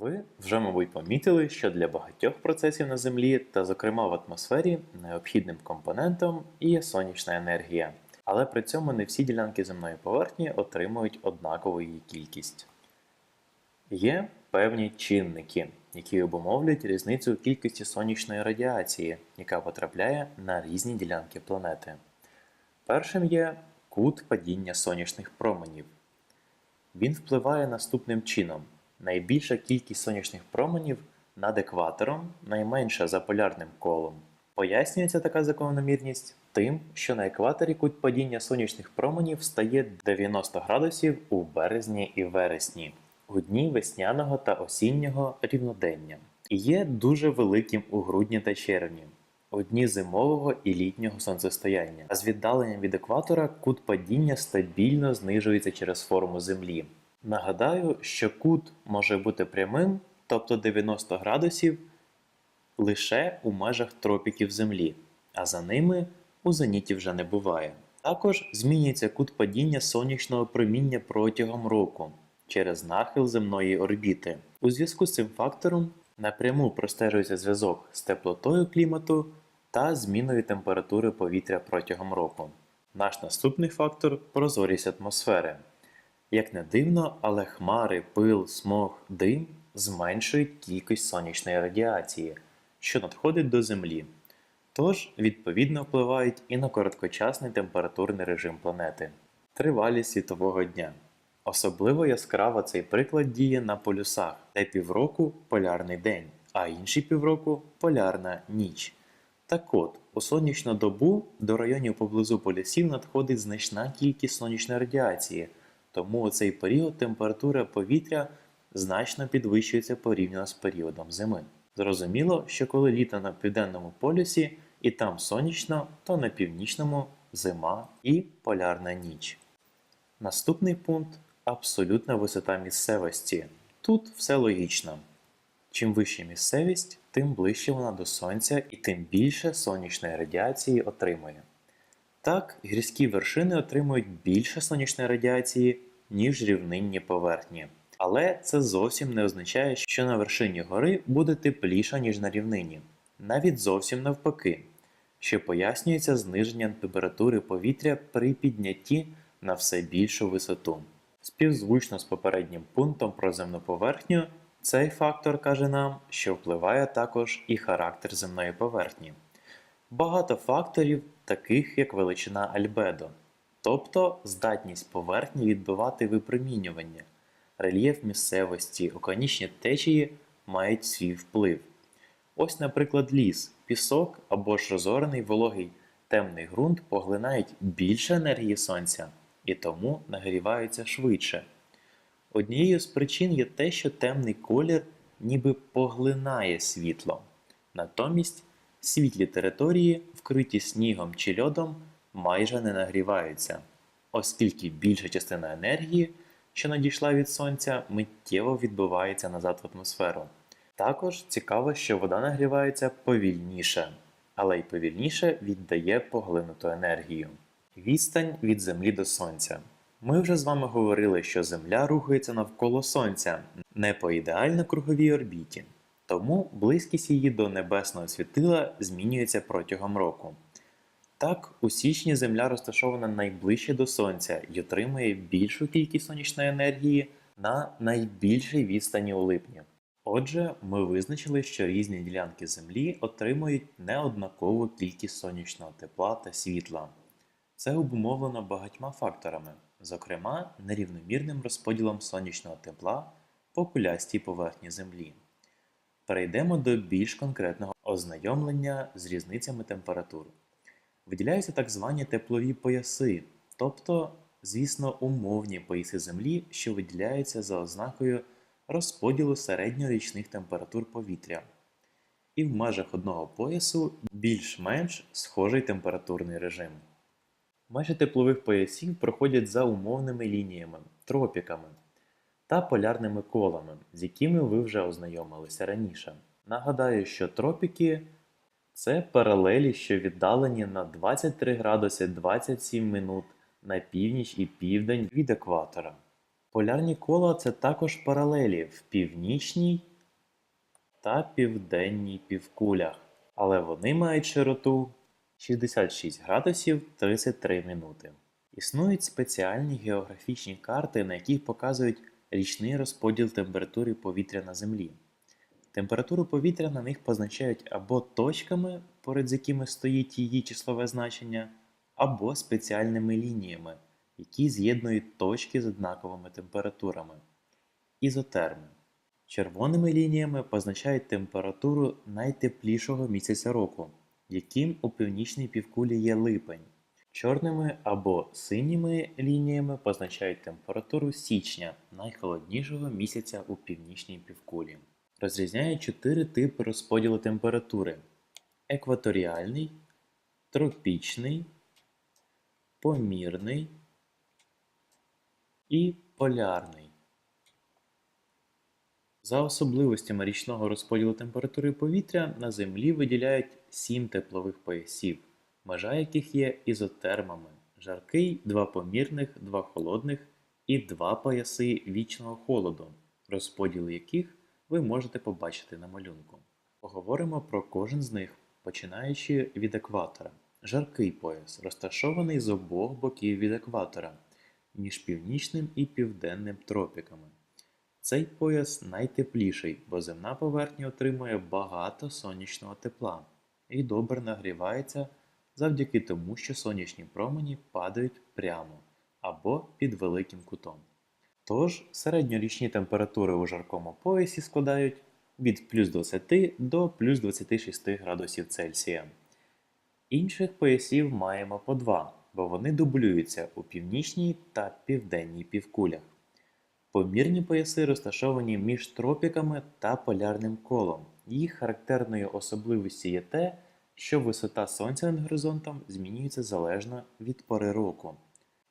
Ви вже, мабуть, помітили, що для багатьох процесів на Землі та, зокрема, в атмосфері, необхідним компонентом є сонячна енергія. Але при цьому не всі ділянки земної поверхні отримують однакову її кількість. Є певні чинники, які обумовлюють різницю у кількості сонячної радіації, яка потрапляє на різні ділянки планети. Першим є кут падіння сонячних променів. Він впливає наступним чином: найбільша кількість сонячних променів над екватором, найменша за полярним колом. Пояснюється така закономірність тим, що на екваторі кут падіння сонячних променів стає 90 градусів у березні і вересні, у дні весняного та осіннього рівнодення, і є дуже великим у грудні та червні, у дні зимового і літнього сонцестояння. А з віддаленням від екватора кут падіння стабільно знижується через форму Землі. Нагадаю, що кут може бути прямим, тобто 90 градусів, лише у межах тропіків Землі, а за ними у зеніті вже не буває. Також змінюється кут падіння сонячного проміння протягом року через нахил земної орбіти. У зв'язку з цим фактором напряму простежується зв'язок з теплотою клімату та зміною температури повітря протягом року. Наш наступний фактор прозорість атмосфери. Як не дивно, але хмари, пил, смог, дим зменшують кількість сонячної радіації, що надходить до Землі. Тож, відповідно, впливають і на короткочасний температурний режим планети. Тривалість світового дня. Особливо яскраво цей приклад діє на полюсах, де півроку полярний день, а інші півроку полярна ніч. Так от, у сонячну добу до районів поблизу полюсів надходить значна кількість сонячної радіації, тому у цей період температура повітря значно підвищується порівняно з періодом зими. Зрозуміло, що коли літо на південному полюсі і там сонячно, то на північному зима і полярна ніч. Наступний пункт абсолютна висота місцевості. Тут все логічно. Чим вища місцевість, тим ближче вона до сонця і тим більше сонячної радіації отримує. Так, гірські вершини отримують більше сонячної радіації, ніж рівнинні поверхні. Але це зовсім не означає, що на вершині гори буде тепліше, ніж на рівнині. Навіть зовсім навпаки, що пояснюється зниженням температури повітря при піднятті на все більшу висоту. Співзвучно з попереднім пунктом про земну поверхню, цей фактор каже нам, що впливає також і характер земної поверхні. Багато факторів, таких як величина альбедо, тобто здатність поверхні відбивати випромінювання, рельєф місцевості, океанічні течії мають свій вплив. Ось, наприклад, ліс, пісок або ж розорений вологий темний ґрунт поглинають більше енергії сонця і тому нагріваються швидше. Однією з причин є те, що темний колір ніби поглинає світло. Натомість світлі території, вкриті снігом чи льодом, майже не нагріваються, оскільки більша частина енергії, що надійшла від сонця, миттєво відбивається назад в атмосферу. Також цікаво, що вода нагрівається повільніше, але й повільніше віддає поглинуту енергію. Відстань від Землі до Сонця. Ми вже з вами говорили, що Земля рухається навколо Сонця, не по ідеально круговій орбіті, тому близькість її до небесного світила змінюється протягом року. Так, у січні Земля розташована найближче до Сонця і отримує більшу кількість сонячної енергії на найбільшій відстані у липні. Отже, ми визначили, що різні ділянки Землі отримують неоднакову кількість сонячного тепла та світла. Це обумовлено багатьма факторами, зокрема нерівномірним розподілом сонячного тепла по кулястій поверхні Землі. Перейдемо до більш конкретного ознайомлення з різницями температур. Виділяються так звані теплові пояси, тобто, звісно, умовні пояси Землі, що виділяються за ознакою розподілу середньорічних температур повітря. І в межах одного поясу більш-менш схожий температурний режим. Межі теплових поясів проходять за умовними лініями, тропіками та полярними колами, з якими ви вже ознайомилися раніше. Нагадаю, що тропіки це паралелі, що віддалені на 23 градуси 27 минут на північ і південь від екватора. Полярні кола це також паралелі в північній та південній півкулях, але вони мають широту 66 градусів 33 минути. Існують спеціальні географічні карти, на яких показують річний розподіл температури повітря на Землі. Температуру повітря на них позначають або точками, поряд з якими стоїть її числове значення, або спеціальними лініями, які з'єднують точки з однаковими температурами. Ізотерми. Червоними лініями позначають температуру найтеплішого місяця року, яким у північній півкулі є липень. Чорними або синіми лініями позначають температуру січня, найхолоднішого місяця у північній півкулі. Розрізняють чотири типи розподілу температури: екваторіальний, тропічний, помірний і полярний. За особливостями річного розподілу температури повітря на Землі виділяють сім теплових поясів, межа яких є ізотермами: жаркий, два помірних, два холодних і два пояси вічного холоду, розподіл яких ви можете побачити на малюнку. Поговоримо про кожен з них, починаючи від екватора. Жаркий пояс розташований з обох боків від екватора, між північним і південним тропіками. Цей пояс найтепліший, бо земна поверхня отримує багато сонячного тепла і добре нагрівається завдяки тому, що сонячні промені падають прямо або під великим кутом. Тож середньорічні температури у жаркому поясі складають від плюс 20 до плюс 26 градусів Цельсія. Інших поясів маємо по два, бо вони дублюються у північній та південній півкулях. Помірні пояси розташовані між тропіками та полярним колом. Їх характерною особливістю є те, що висота сонця над горизонтом змінюється залежно від пори року,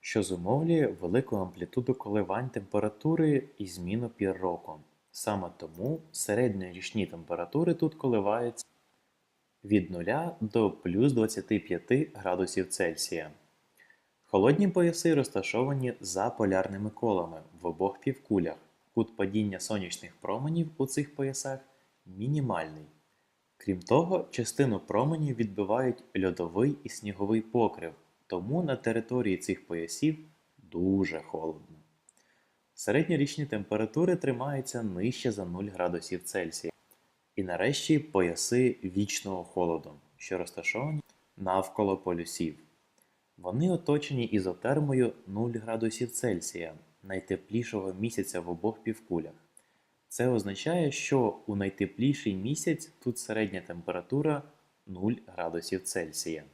що зумовлює велику амплітуду коливань температури і зміну пір року. Саме тому середньорічні температури тут коливаються від 0 до плюс 25 градусів Цельсія. Холодні пояси розташовані за полярними колами в обох півкулях. Кут падіння сонячних променів у цих поясах мінімальний. Крім того, частину променів відбивають льодовий і сніговий покрив, тому на території цих поясів дуже холодно. Середньорічні температури тримаються нижче за 0 градусів Цельсія. І нарешті пояси вічного холоду, що розташовані навколо полюсів. Вони оточені ізотермою 0 градусів Цельсія, найтеплішого місяця в обох півкулях. Це означає, що у найтепліший місяць тут середня температура 0 градусів Цельсія.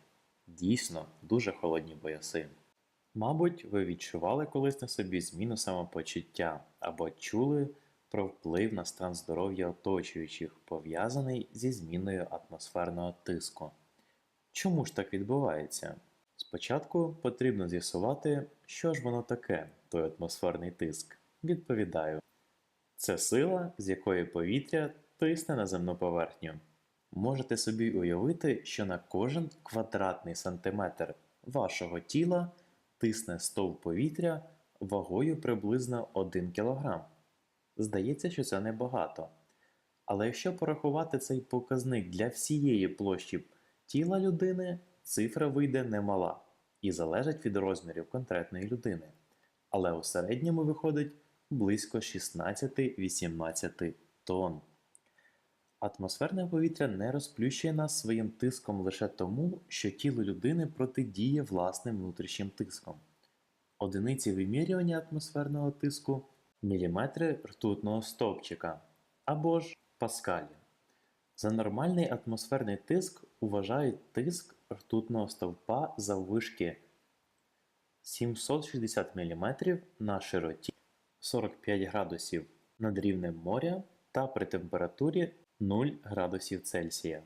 Дійсно, дуже холодні пояси. Мабуть, ви відчували колись на собі зміну самопочуття або чули про вплив на стан здоров'я оточуючих, пов'язаний зі зміною атмосферного тиску. Чому ж так відбувається? Спочатку потрібно з'ясувати, що ж воно таке, той атмосферний тиск. Відповідаю, це сила, з якої повітря тисне на земну поверхню. Можете собі уявити, що на кожен квадратний сантиметр вашого тіла тисне стовп повітря вагою приблизно 1 кг. Здається, що це небагато. Але якщо порахувати цей показник для всієї площі тіла людини, цифра вийде немала і залежить від розмірів конкретної людини. Але у середньому виходить близько 16-18 тонн. Атмосферне повітря не розплющує нас своїм тиском лише тому, що тіло людини протидіє власним внутрішнім тиском. Одиниці вимірювання атмосферного тиску міліметри ртутного стовпчика або ж паскалі. За нормальний атмосферний тиск вважають тиск ртутного стовпа заввишки 760 мм на широті 45 градусів над рівнем моря та при температурі 0 градусів Цельсія.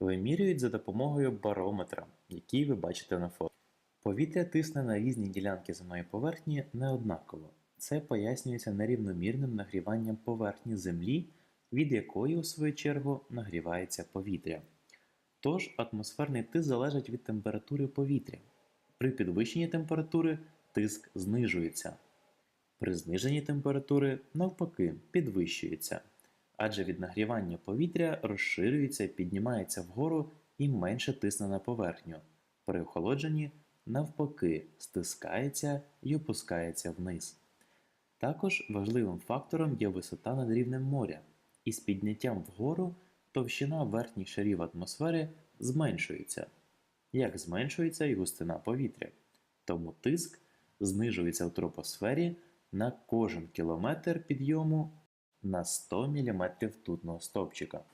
Вимірюють за допомогою барометра, який ви бачите на фото. Повітря тисне на різні ділянки земної поверхні неоднаково. Це пояснюється нерівномірним нагріванням поверхні Землі, від якої, у свою чергу, нагрівається повітря. Тож атмосферний тиск залежить від температури повітря. При підвищенні температури тиск знижується. При зниженні температури, навпаки, підвищується, адже від нагрівання повітря розширюється, піднімається вгору і менше тисне на поверхню. При охолодженні, навпаки, стискається і опускається вниз. Також важливим фактором є висота над рівнем моря, і з підняттям вгору товщина верхніх шарів атмосфери зменшується, як зменшується і густина повітря. Тому тиск знижується в тропосфері на кожен кілометр підйому на 100 мм тутного стовпчика.